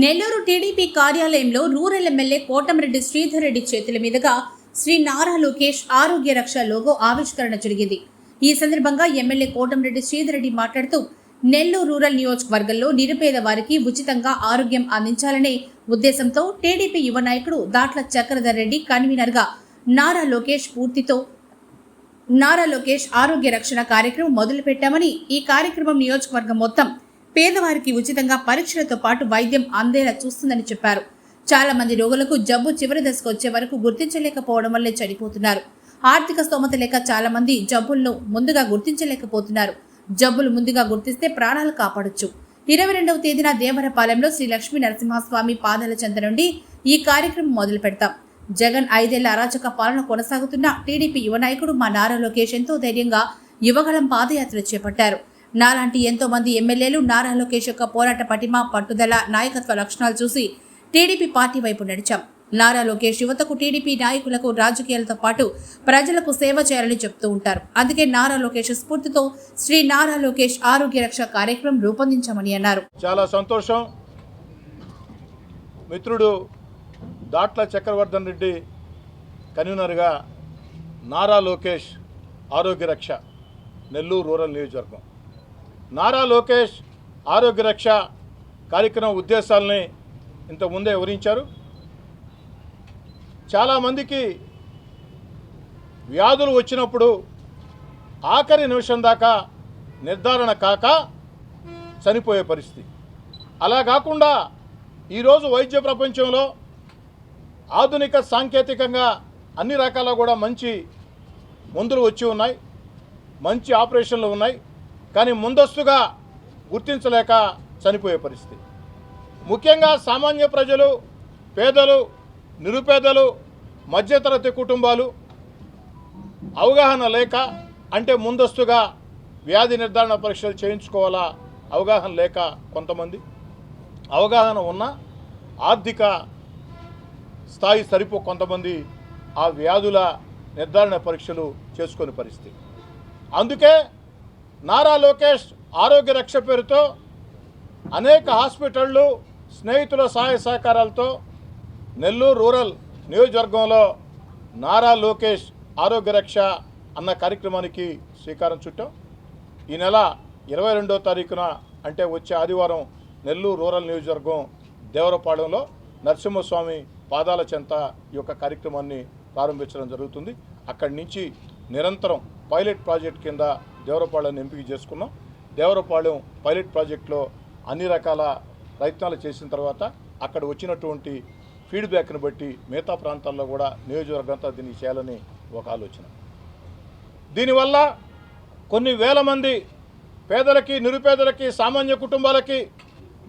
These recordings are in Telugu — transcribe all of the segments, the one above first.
నెల్లూరు టీడీపీ కార్యాలయంలో రూరల్ ఎమ్మెల్యే కోటమిరెడ్డి శ్రీధర్ రెడ్డి చేతుల మీదుగా శ్రీ నారా లోకేష్ ఆరోగ్య రక్ష లోగో ఆవిష్కరణ జరిగింది. ఈ సందర్భంగా ఎమ్మెల్యే కోటమిరెడ్డి శ్రీధర్ రెడ్డి మాట్లాడుతూ నెల్లూరు రూరల్ నియోజకవర్గంలో నిరుపేద వారికి ఉచితంగా ఆరోగ్యం అందించాలనే ఉద్దేశంతో టీడీపీ యువ నాయకుడు దాట్ల చక్రధర్ రెడ్డి కన్వీనర్గా నారా లోకేష్ పూర్తితో నారా లోకేష్ ఆరోగ్య రక్షణ కార్యక్రమం మొదలుపెట్టామని ఈ కార్యక్రమం నియోజకవర్గం మొత్తం పేదవారికి ఉచితంగా పరీక్షలతో పాటు వైద్యం అందేలా చూస్తుందని చెప్పారు. చాలా మంది రోగులకు జబ్బు చివరి దశకు వచ్చే వరకు గుర్తించలేకపోవడం వల్లే చనిపోతున్నారు. ఆర్థిక స్తోమత లేక చాలా మంది జబ్బులను ముందుగా గుర్తించలేకపోతున్నారు. జబ్బులు ముందుగా గుర్తిస్తే ప్రాణాలు కాపాడొచ్చు. ఇరవై రెండవ తేదీన దేవరపాలెంలో శ్రీ లక్ష్మీ నరసింహస్వామి పాదాల చెంత నుండి ఈ కార్యక్రమం మొదలు పెడతాం. జగన్ ఐదేళ్ళ అరాచక పాలన కొనసాగుతున్న టీడీపీ యువ నాయకుడు మా నారా లోకేష్ ఎంతో ధైర్యంగా యువగళం పాదయాత్ర చేపట్టారు. నాలాంటి ఎంతోమంది ఎమ్మెల్యేలు నారా లోకేష్ యొక్క పోరాట పటిమ పట్టుదల నాయకత్వ లక్షణాలు చూసి టీడీపీ పార్టీ వైపు నడిచాం. నారా లోకేష్ యువతకు టీడీపీ నాయకులకు రాజకీయాలతో పాటు ప్రజలకు సేవ చేయాలని చెప్తూ ఉంటారు. అందుకే నారా లోకేష్ స్ఫూర్తితో శ్రీ నారా లోకేష్ ఆరోగ్య రక్ష కార్యక్రమం రూపొందించామని అన్నారు. చాలా సంతోషం. మిత్రుడు దాట్ల చక్రవర్ధన్ రెడ్డి కన్వీనర్గా నారా లోకేష్ ఆరోగ్య రక్ష నెల్లూరు రూరల్ నియోజకవర్గం. నారా లోకేష్ ఆరోగ్య రక్ష కార్యక్రమం ఉద్దేశాలని ఇంతకుముందే వివరించారు. చాలామందికి వ్యాధులు వచ్చినప్పుడు ఆఖరి నిమిషం దాకా నిర్ధారణ కాక చనిపోయే పరిస్థితి. అలా కాకుండా ఈరోజు వైద్య ప్రపంచంలో ఆధునిక సాంకేతికంగా అన్ని రకాల కూడా మంచి మందులు వచ్చి ఉన్నాయి. మంచి ఆపరేషన్లు ఉన్నాయి. కానీ ముందస్తుగా గుర్తించలేక చనిపోయే పరిస్థితి. ముఖ్యంగా సామాన్య ప్రజలు పేదలు నిరుపేదలు మధ్యతరగతి కుటుంబాలు అవగాహన లేక అంటే ముందస్తుగా వ్యాధి నిర్ధారణ పరీక్షలు చేయించుకోవాలా అవగాహన లేక కొంతమంది. అవగాహన ఉన్న ఆర్థిక స్థాయి సరిపో కొంతమంది ఆ వ్యాధుల నిర్ధారణ పరీక్షలు చేసుకునే పరిస్థితి. అందుకే నారా లోకేష్ ఆరోగ్య రక్ష పేరుతో అనేక హాస్పిటళ్ళు స్నేహితుల సహాయ సహకారాలతో నెల్లూరు రూరల్ నియోజకవర్గంలో నారా లోకేష్ ఆరోగ్య రక్ష అన్న కార్యక్రమానికి శ్రీకారం చుట్టాం. ఈ నెల ఇరవై రెండో తారీఖున అంటే వచ్చే ఆదివారం నెల్లూరు రూరల్ నియోజకవర్గం దేవరపాలెంలో నరసింహస్వామి పాదాల చెంత ఈ యొక్క కార్యక్రమాన్ని ప్రారంభించడం జరుగుతుంది. అక్కడి నుంచి నిరంతరం పైలట్ ప్రాజెక్ట్ కింద దేవరపాలెం ఎంపిక చేసుకున్నాం. దేవరపాళెం పైలట్ ప్రాజెక్టులో అన్ని రకాల ప్రయత్నాలు చేసిన తర్వాత అక్కడ వచ్చినటువంటి ఫీడ్బ్యాక్ని బట్టి మిగతా ప్రాంతాల్లో కూడా నియోజకవర్గంతో దీన్ని చేయాలని ఒక ఆలోచన. దీనివల్ల కొన్ని వేల మంది పేదలకి నిరుపేదలకి సామాన్య కుటుంబాలకి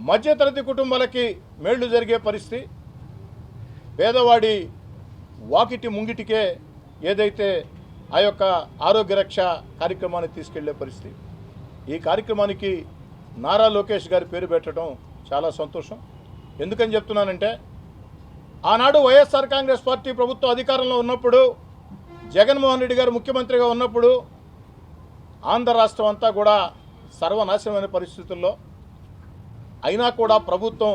మధ్యతరగతి కుటుంబాలకి మేళ్ళు జరిగే పరిస్థితి. పేదవాడి వాకిటి ముంగిటికే ఏదైతే ఆ యొక్క ఆరోగ్య రక్ష కార్యక్రమాన్ని తీసుకెళ్ళే పరిస్థితి. ఈ కార్యక్రమానికి నారా లోకేష్ గారి పేరు పెట్టడం చాలా సంతోషం. ఎందుకని చెప్తున్నానంటే ఆనాడు వైఎస్ఆర్ కాంగ్రెస్ పార్టీ ప్రభుత్వం అధికారంలో ఉన్నప్పుడు జగన్మోహన్ రెడ్డి గారు ముఖ్యమంత్రిగా ఉన్నప్పుడు ఆంధ్ర రాష్ట్రం అంతా కూడా సర్వనాశనమైన పరిస్థితుల్లో అయినా కూడా ప్రభుత్వం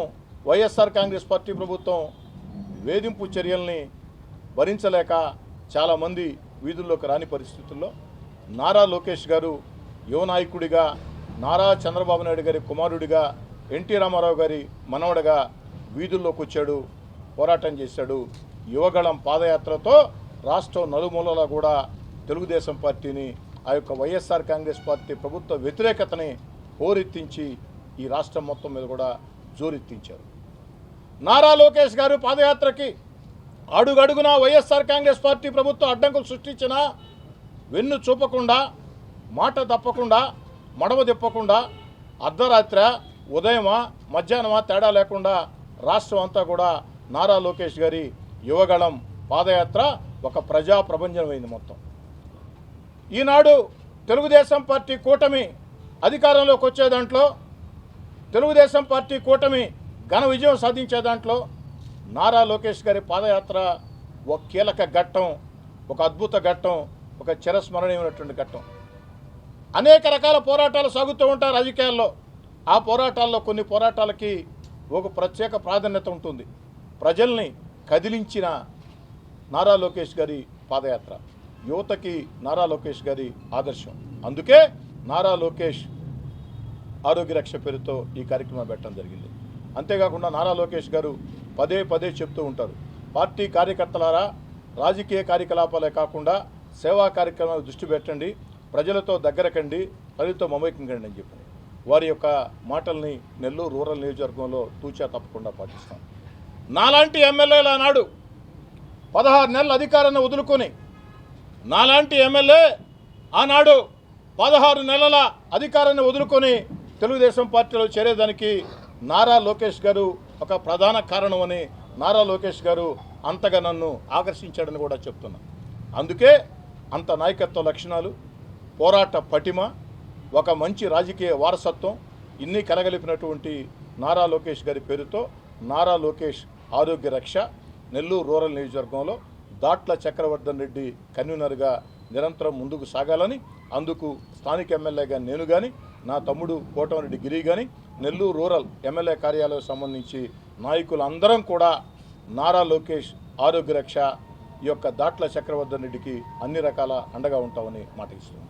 వైఎస్ఆర్ కాంగ్రెస్ పార్టీ ప్రభుత్వం వేధింపు చర్యల్ని భరించలేక చాలామంది వీధుల్లోకి రాని పరిస్థితుల్లో నారా లోకేష్ గారు యువ నాయకుడిగా నారా చంద్రబాబు నాయుడు గారి కుమారుడిగా ఎన్టీ రామారావు గారి మనవడగా వీధుల్లోకి వచ్చాడు పోరాటం చేశాడు. యువగళం పాదయాత్రతో రాష్ట్రం నలుమూలలా కూడా తెలుగుదేశం పార్టీని ఆ యొక్క వైఎస్ఆర్ కాంగ్రెస్ పార్టీ ప్రభుత్వ వ్యతిరేకతని హోరెత్తించి ఈ రాష్ట్రం మొత్తం మీద కూడా జోరెత్తించారు. నారా లోకేష్ గారు పాదయాత్రకి అడుగడుగునా వైఎస్ఆర్ కాంగ్రెస్ పార్టీ ప్రభుత్వం అడ్డంకులు సృష్టించినా వెన్ను చూపకుండా మాట తప్పకుండా మడమ తిప్పకుండా అర్ధరాత్ర ఉదయమా మధ్యాహ్నమా తేడా లేకుండా రాష్ట్రం అంతా కూడా నారా లోకేష్ గారి యువగళం పాదయాత్ర ఒక ప్రజా ప్రపంచమైంది మొత్తం. ఈనాడు తెలుగుదేశం పార్టీ కూటమి అధికారంలోకి వచ్చే దాంట్లో తెలుగుదేశం పార్టీ కూటమి ఘన విజయం సాధించే దాంట్లో నారా లోకేష్ గారి పాదయాత్ర ఒక కీలక ఘట్టం ఒక అద్భుత ఘట్టం ఒక చిరస్మరణీయమైనటువంటి ఘట్టం. అనేక రకాల పోరాటాలు సాగుతూ ఉంటాయి రాజకీయాల్లో. ఆ పోరాటాల్లో కొన్ని పోరాటాలకి ఒక ప్రత్యేక ప్రాధాన్యత ఉంటుంది. ప్రజల్ని కదిలించిన నారా లోకేష్ గారి పాదయాత్ర. యువతకి నారా లోకేష్ గారి ఆదర్శం. అందుకే నారా లోకేష్ ఆరోగ్య రక్ష పేరుతో ఈ కార్యక్రమం పెట్టడం జరిగింది. అంతేకాకుండా నారా లోకేష్ గారు పదే పదే చెప్తూ ఉంటారు. పార్టీ కార్యకర్తలారా రాజకీయ కార్యకలాపాలే కాకుండా సేవా కార్యక్రమాలు దృష్టి పెట్టండి ప్రజలతో దగ్గరకండి ప్రజలతో మమైకం కండి అని చెప్పి వారి యొక్క మాటల్ని నెల్లూరు రూరల్ నియోజకవర్గంలో తూచా తప్పకుండా పాటిస్తాం. నాలాంటి ఎమ్మెల్యేలు నాడు పదహారు నెలల అధికారాన్ని వదులుకొని నాలాంటి ఎమ్మెల్యే ఆనాడు పదహారు నెలల అధికారాన్ని వదులుకొని తెలుగుదేశం పార్టీలో చేరేదానికి నారా లోకేష్ గారు ఒక ప్రధాన కారణమని నారా లోకేష్ గారు అంతగా నన్ను ఆకర్షించాడని కూడా చెప్తున్నా. అందుకే అంత నాయకత్వ లక్షణాలు పోరాట పటిమ ఒక మంచి రాజకీయ వారసత్వం ఇన్ని కలగలిపినటువంటి నారా లోకేష్ గారి పేరుతో నారా లోకేష్ ఆరోగ్య రక్ష నెల్లూరు రూరల్ నియోజకవర్గంలో దాట్ల చక్రవర్ధన్ రెడ్డి కన్వీనర్గా నిరంతరం ముందుకు సాగాలని అందుకు స్థానిక ఎమ్మెల్యేగా నేను కానీ నా తమ్ముడు కోటమిరెడ్డి గిరి కానీ నెల్లూరు రూరల్ ఎమ్మెల్యే కార్యాలయం సంబంధించి నాయకులందరం కూడా నారా లోకేష్ ఆరోగ్య రక్ష ఈ యొక్క దాట్ల చక్రవర్ధన్ రెడ్డికి అన్ని రకాల అండగా ఉంటామని మాట ఇస్తున్నాం